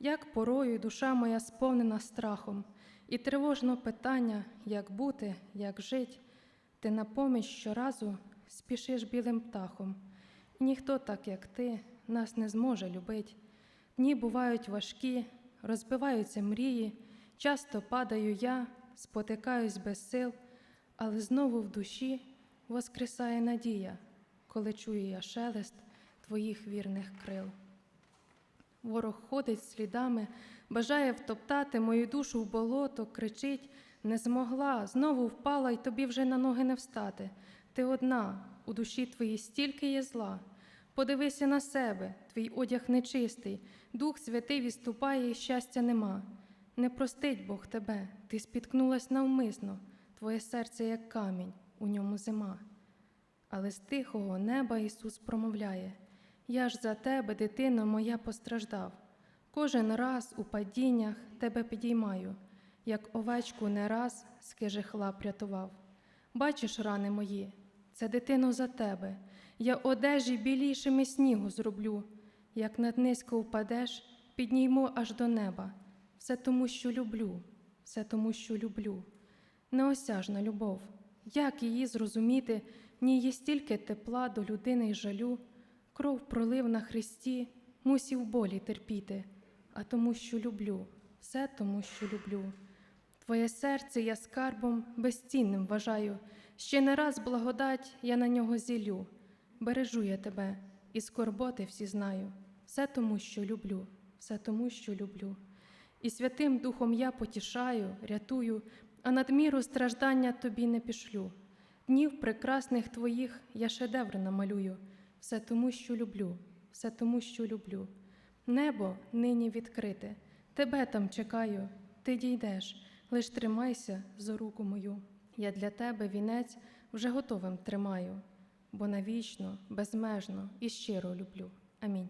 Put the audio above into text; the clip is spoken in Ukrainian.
Як порою душа моя сповнена страхом, і тривожно питання, як бути, як жить, ти на поміч щоразу спішиш білим птахом, ніхто, так як ти, нас не зможе любить. Дні бувають важкі, розбиваються мрії, часто падаю я, спотикаюсь без сил, але знову в душі воскресає надія, коли чую я шелест твоїх вірних крил. Ворог ходить слідами, бажає втоптати мою душу в болото, кричить, не змогла, знову впала, й тобі вже на ноги не встати. Ти одна, у душі твоїй стільки є зла. Подивися на себе, твій одяг нечистий, Дух Святий відступає, і щастя нема. Не простить Бог тебе, ти спіткнулась навмисно, твоє серце як камінь, у ньому зима. Але з тихого неба Ісус промовляє: Я ж за тебе, дитино моя, постраждав. Кожен раз у падіннях тебе підіймаю, як овечку не раз з кижих лап рятував. Бачиш рани мої, це дитино за тебе. Я одежі білішими снігу зроблю. Як над низько впадеш, піднійму аж до неба. Все тому, що люблю, все тому, що люблю. Неосяжна любов. Як її зрозуміти? В є стільки тепла до людини й жалю, кров пролив на Христі, мусів болі терпіти, а тому, що люблю, все тому, що люблю. Твоє серце я скарбом безцінним вважаю, ще не раз благодать я на нього зілю. Бережу я тебе, і скорботи всі знаю, все тому, що люблю, все тому, що люблю. І Святим Духом я потішаю, рятую, а надміру страждання тобі не пішлю. Днів прекрасних твоїх я шедевр намалюю, все тому, що люблю, все тому, що люблю. Небо нині відкрите, тебе там чекаю, ти дійдеш, лиш тримайся за руку мою. Я для тебе вінець вже готовим тримаю, бо навічно, безмежно і щиро люблю. Амінь.